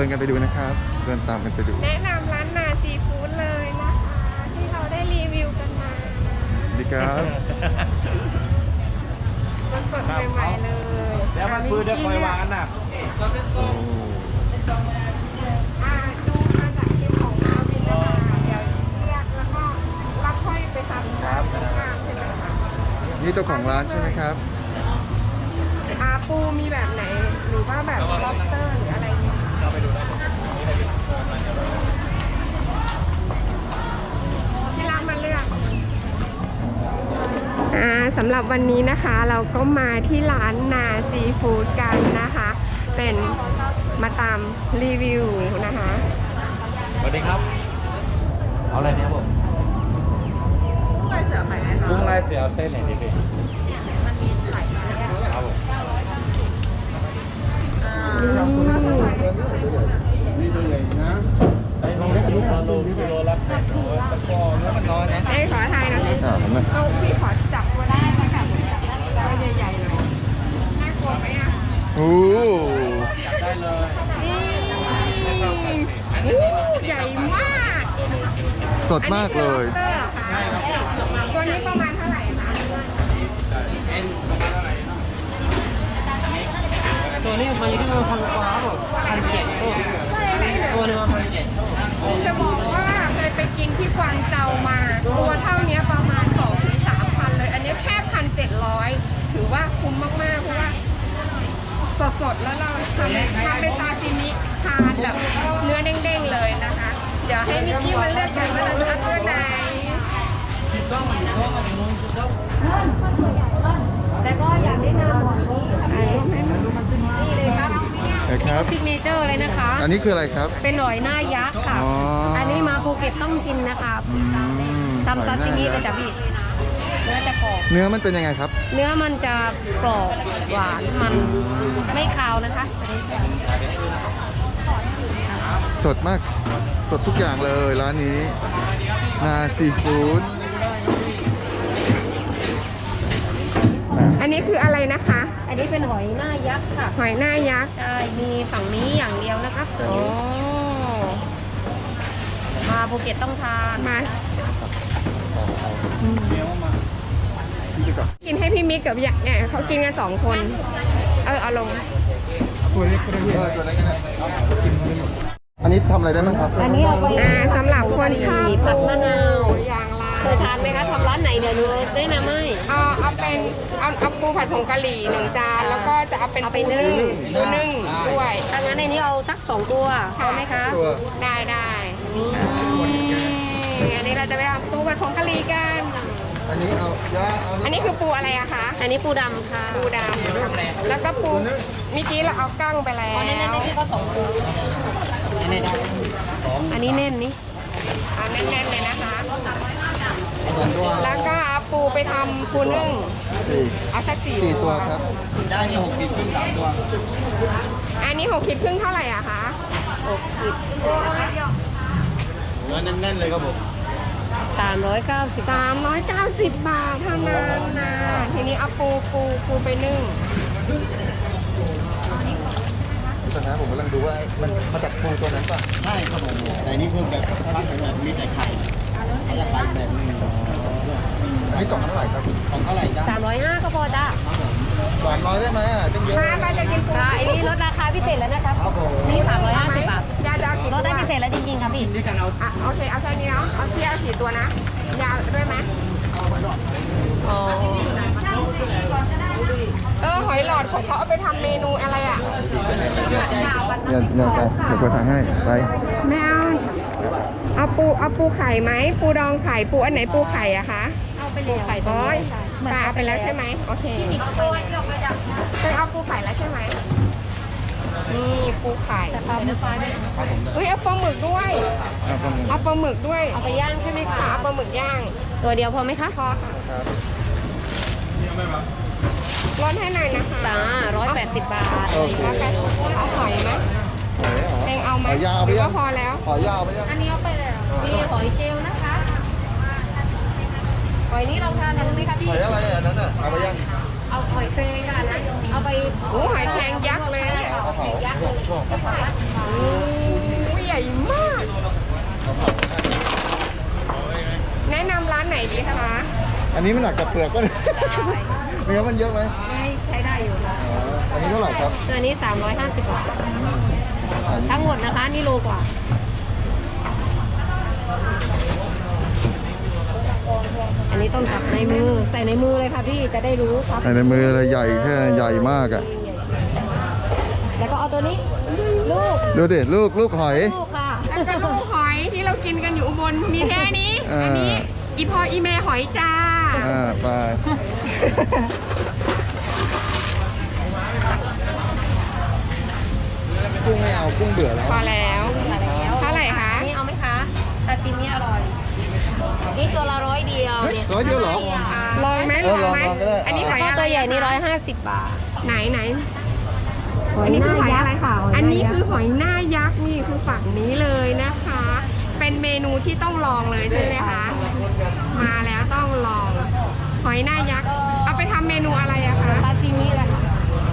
ดินกันไปดูนะครับ เดินตามกันไปดู แนะนำร้านนาซีฟู้ดเลยนะคะ ที่เราได้รีวิวกันมาดีครับสดๆใหม่ๆเลยแล้วมันปืนจะคอยวางน่ะโอ้อ่าดูมาจากคลิปของอาวินนะคะเดี๋ยวเรียกแล้วก็รับค่อยไปทำครับงานใช่ไหมคะนี่เจ้าของร้านใช่ไหมครับอาปูมีแบบไหนหรือว่าแบบ lobster หรืออะไร สำหรับวันนี้นะคะเราก็มาที่ร้านนาซีฟู้ดกันนะคะ เป็นมาตามรีวิวนะคะสวัสดีครับ เอาอะไรเนี่ยผมกุ้งลายเสือไข่กุ้งลายเสือเส้นไหนดีพี่มันมีไข่ครับผมนี่ตัวใหญ่นะไอ้ลงลูกโลกิโลละแปดร้อยตะกร้อแล้วมันน้อยนะเอ้ยขอทายนะพี่อ่าผมนะก็พี่ขอจับตัวได้ไหมคะตัวใหญ่ๆหน่อยน่ากลัวไหมอะ โอ้จับได้เลยนี่โอ้ใหญ่มาก สดมากเลยอันนี้คือ lobster เหรอคะตัวนี้ประมาณเท่าไหร่คะตัวนี้มันที่มาพันกว่าครับผมพันเจ็ดตัวตัวนึงมาพันเจ็ดจะบอกว่าเคยไปกินที่กวางเจามา ตัวเท่านี้ประมาณ2ถึง3พันเลย อันนี้แค่พันเจ็ดร้อยถือว่าคุ้มมากๆเพราะว่า สดๆ แล้วเราทำทำเป็นซาซิมิทานแบบเนื้อเด้งๆเลยนะคะ เดี๋ยวให้มิกกี้มาเลือกกันว่าเราจะเอาตัวไหนแต่ก็อยากแนะนำหอยนี้ค่ะนี่เลยครับนะครับซิกเนเจอร์เลยนะคะ อันนี้คืออะไรครับ เป็นหอยหน้ายักษ์ค่ะอ๋ออัอันนี้มาภูเก็ตต้องกินนะคะอืมทำซาซิมิเลยจ้ะพี่เนื้อจะกรอบ เนื้อมันเป็นยังไงครับ เนื้อมันจะกรอบหวานมันไม่คาว นะคะสดมาก สดทุกอย่างเลยร้านนี้ นาซีฟู้ดอันนี้คืออะไรนะคะ อันนี้เป็นหอยหน้ายักษ์ค่ะ หอยหน้ายักษ์ใช่มีฝั่งนี้อย่างเดียวนะคะตัวโอ้นี้มาภูเก็ตต้องทานมากินให้พี่มิกกับยะเนี่ยเขากินกันสองคน เออเอาลง ตัวนี้ตัวนี้ตัวนี้อันนี้ทำอะไรได้บ้างครับ อันนี้เอาไปอ่าสำหรับคนชอบผัดมะนาวอย่างละเคยทานไหมคะทำร้านไหนเดี๋ยวหนูแนะนำให้เอาเอาเป็นเอาเอาปูผัดผงกะหรี่หนึ่งจานแล้วก็จะเอาเป็นเอาไปนึ่งปูนึ่งด้วยถ้างั้นในนี้เอาสักสองตัวพอไหมคะตัวได้ได้นี่อันนี้เราจะไปทำปูผัดผงกะหรี่กัน อันนี้เอาย่าเอาอันนี้คือปูอะไรอะคะอันนี้ปูดำค่ะปูดำแล้วก็ปูเมื่อกี้เราเอากั้งไปแล้เอาแน่นวๆนี่ก็สองตัวอันนี้แน่นนี่เอาแน่นๆเลยนะคะ แล้วก็เอาปูไปทำปูนึ่งสี่เอาสักสี่สี่ตัวครับอันนี้หกขีดครึ่งเท่าไหร่อะคะหกขีดเนื้อแน่นๆเลยครับผม สามร้อยเก้าสิบสามร้อยเก้าสิบบาทเท่านั้นนะทีนี้เอาปูปูปูไปนึ่งตอนนั้นผมกำลังดูว่ามันมาจากปูตัวนั้นป่ะใช่ครับผมแต่นี่คือแบบพัดแบบมีแต่ไข่เขาจะไปแบบนึงอันนี้กล่องเท่าไหร่ครับของเท่าไหร่จ้าสามร้อยห้าก็พอจ้าสามร้อยได้ไหมอะตั้งเยอะมาเราจะกินปูค่ะอันนี้ลดราคาพิเศษแล้วนะครับครับผมนี่สามร้อยเอาห้าไหมสิบบาทยาจะเอากี่ลตัดวได้พิเศษแล้วจริงๆครับพี่อะโอเคเอาแค่นี้เนาะ เอาที่เอากี่ตัวนะ ยาวด้วยไหมอ๋อ เออ หอยหลอดของเขาเอาไปทำเมนูอะไรอะอย่าอย่าไปเดี๋ยวกดสั่งให้ไปไม่เอาเอาปูเอาปูไข่ไหม ปูดองไข่ปูอันไหนปูไข่อะคะ เอาไปเลยไข่โอ้ยเหมือนปลาเอาไปแล้วใช่ไหมโอเคเคยเอาปูไข่แล้วใช่ไหมนี่ปูไข่แต่ปลาหมึกไฟไม่เฮ้ยเอาปลาหมึกด้วย เอาประมาณเอาปลาหมึกด้วยเอาไปย่างใช่ไหมคะค่ะเอาปลาหมึกย่าง ตัวเดียวพอไหมคะพอค่ะครับลดให้หน่อยนะคะจ้าร้อยแปดสิบบาทโอเคแล้วกันเอาหอยไหมหอยเหรอเองเอาไหมหอยยาวหไปรือยัว่างพอแล้ว หอยยาวไปยังอันนี้เอาไปเลยมีหอยเชลล์นะคะหอยนี้เราทานดูไหมคะพี่หอยอะไรอะนั้นอะเอาไปยังเอาหอยเครงกันนะเอาไปโอ้หอยแครงยักษ์เลยเอาหผายักษ์เลยกระเพรายักษ์โอ้ยใหญ่มาก แนะนำร้านไหนดีคะอันนี้มันหนักกับเปลือกก็เลยได้เนื้อมันเยอะไหมไม่ใช้ได้อยู่ค่ะอ๋ออันนี้เท่าไหร่ครับตัวนี้ 350บาทอันนี้ทั้งหมดนะคะนี่โลกว่าอันนี้ต้องจับในมือใส่ในมือเลยค่ะพี่จะได้รู้ครับในมือใหญ่แค่ใหญ่มากอะแล้วก็เอาตัวนี้ลูกดูดิลูกลูกหอยลูกค่ะแล้วก็ลูกหอยที่เรากินกันอยู่อุบลมีแค่นี้อ่าอันนี้ อีพออีเมหอยจ้า อ่าไป กุ้งไม่เอากุ้งเบื่อแล้ว พอแล้ว มาแล้วเท่าไหร่คะ นี่เอาไหมคะซาซิมิอร่อย นี่ตัวละร้อยเดียวเฮ้ยเนี่ยร้อยเดียวเหรอ ลองไหมเอลอองไหมลองๆก็ได้ อันนี้หอยก็อะไรตัวใหญ่นี่คะร้อยห้าสิบบาทไหนไหนหอยอันนี้หคือน้าหอยยัอะกไรษ์ค่ะหยอันนี้หายักษ์คือหอยหน้ายักษ์นี่คือฝั่งนี้เลยนะคะ เป็นเมนูที่ต้องลองเลยใช่ไหมคะ มาแล้วต้องลองหอยหน้ายักษ์เอาไปทำเมนูอะไรอะคะซาซิมิเลยค่ะ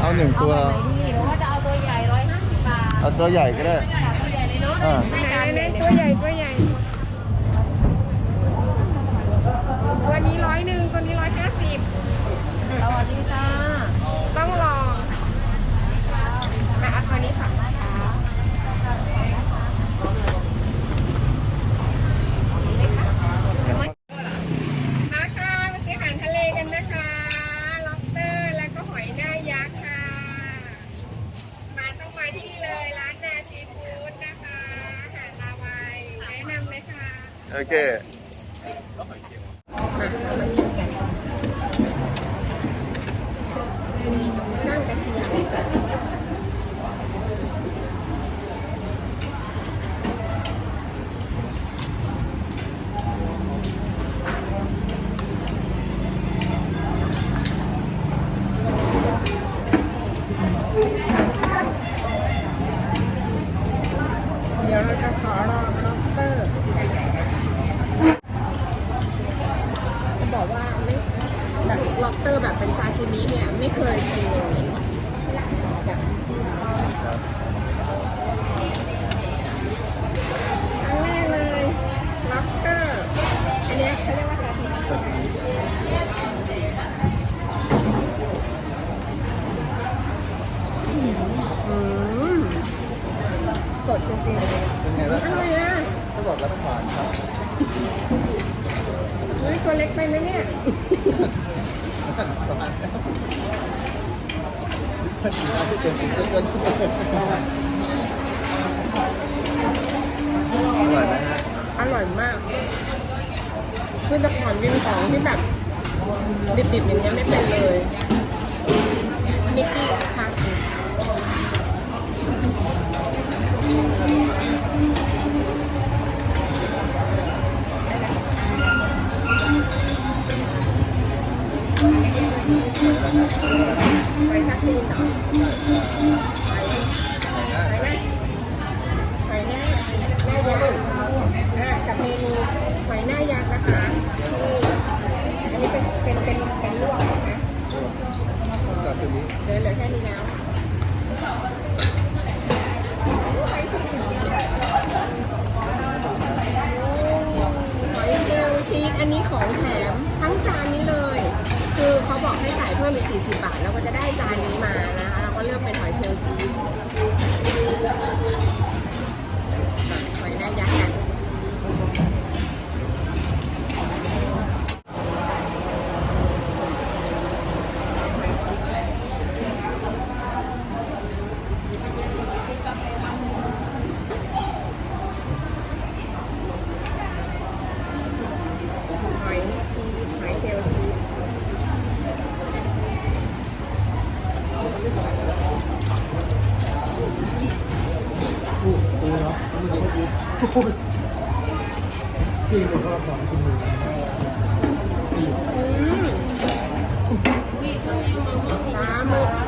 เอาหนึ่งเอาตัว แบบไหนดีหรือว่าจะเอาตัวใหญ่ร้อยห้าสิบบาทเอาตัวใหญ่ก็ได้ค่ะตัวใหญ่เลยเนาะอ่าได้ไหนจานไหนใหญ่เลยตัวใหญ่ตัวใหญ่ ตัวนี้ร้อยหนึ่งตัวนี้ร้อยห้าสิบ สวัสดีค่ะ ต้องลองอะเอาตัวนี้ค่ะมาค่ะมาซื้ออาหารทะเลกันนะคะ lobster แล้วก็หอยหน้ายักษ์ค่ะ มาต้องมาที่นี่เลยร้านนาซีฟู้ดนะคะอาหารลาวัยแนะนำเลย ค่ะ โอเค มาเรามากินกันมีนั่งกระเทียมเดี๋ยวเราจะขอลอง lobster จะบอกว่าไม่แบบล็อบสเตอร์แบบเป็น ซาซิมิเนี่ยไม่เคยกินเลยแบบจริงครั้งแรกเลยล็อบสเตอร์อันเนี้ยเขาเรียกว่าซาซิมิอืมสดจริงๆเลยเป็นไงล่ะอครับร่อยอะก็บอกรับประทานครับเฮ้ยตัวเล็กไปไหมเนี่ย สบายแล้วทีน้ำที่เกินสิ่งที่เกินอร่อยไหมฮะอร่อยมากคือตะกอนกินของที่แบบดิบๆอย่างเงี้ยไม่เป็นเลย Come on.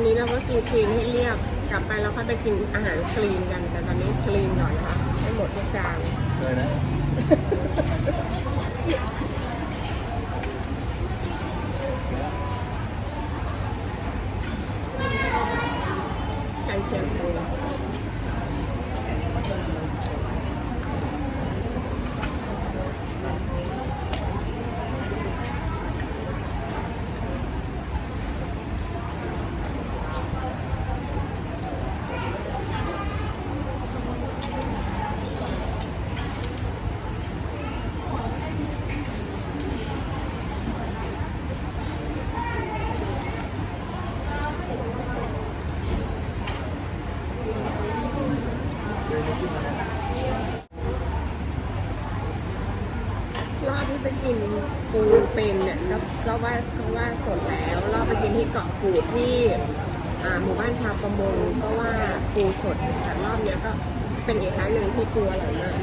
อนนี้เราก็กินคลีนให้เรียบ กลับไปเราค่อยไปกินอาหารคลีนกัน แต่ตอนนี้คลีนหน่อยค่ะให้หมดทุกจานเลยนะกันเชียงปู รอบที่ไปกินปู เป็นเนี่ยก็ก็ว่าก็ว่าสดแล้วรอบไปกินที่เกาะกูดที่อ่าหมู่บ้านชาวประมงก็ว่าปูสดแต่รอบเนี้ยก็เป็นอีกครั้งหนึ่งที่ปูอร่อยมาก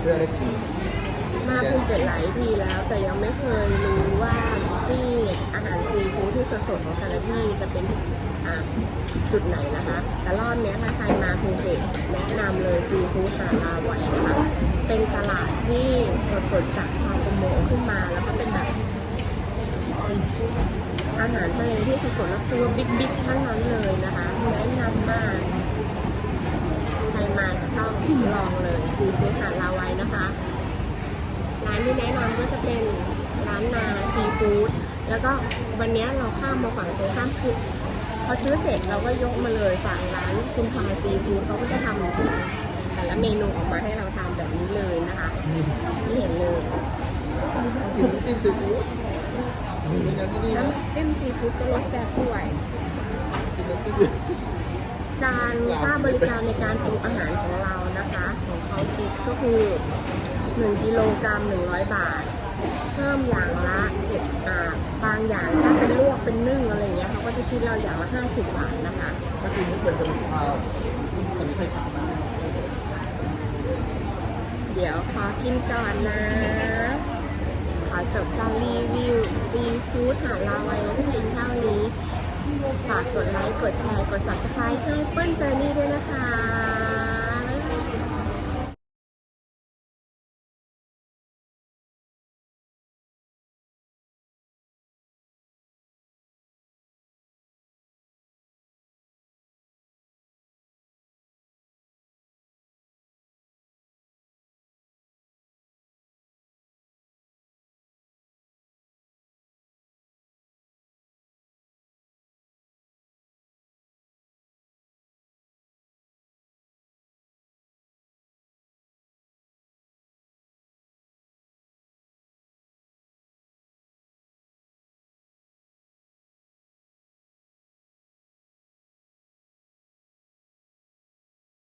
เพื่อได้กินมาภูเก็ตหลายทีแล้ว แต่ยังไม่เคยรู้ว่าที่อาหารซีฟู้ดที่สดๆของแต่ละที่ จุดไหนนะคะ แต่รอบเนี้ยถ้าใครมาภูเก็ตแนะนำเลยซีฟู้ดหาลาไว้นะคะเป็นตลาดที่สดๆจากชาวประมงขึ้นมาแล้วก็เป็นแบบอาหารทะเลที่สดๆแล้วตัวบิ๊กๆทั้งนั้นเลยนะคะแนะนำมากใครมาจะต้องลองเลยซีฟู้ดหาลาไว้นะคะร้านที่แนะนำก็จะเป็นร้านนาซีฟู้ดแล้วก็วันนี้เราข้ามมาฝั่งตรงข้ามคือ อซื้อเสร็จเราก็ยกมาเลยฝั่งร้านคุณพาซีฟู้ดเขาก็จะทำแต่ละเมนูออกมาให้เราทำแบบนี้เลยนะคะที่เห็นเลยกินจิ้มซีฟู้ดน้ำจิ้มซีฟู้ดก็รสแซ่บด้วยกินการค่าบริการในการปรุงอาหารของเรานะคะ ของเขาคิดก็คือ1กิโลกรัม100 บาท เพิ่มอย่างละ7อ่าบางอย่างถ้าเป็นลวกเป็นนึ่งอะไรอย่างเงี้ยเขาก็จะคิดเราอย่างละ50บาทนะคะถ้ากินไม่เป็นจะมีข้าวแต่ไม่ใช่ชานะเดี๋ยวขอกินก่อนนะ ขอจบการรีวิวซีฟู้ดหาลาไวัยเพียงเท่านี้ฝากกดไลค์ กดแชร์ กด subscribe ให้เปิ้ลเจอนี่ด้วยนะคะ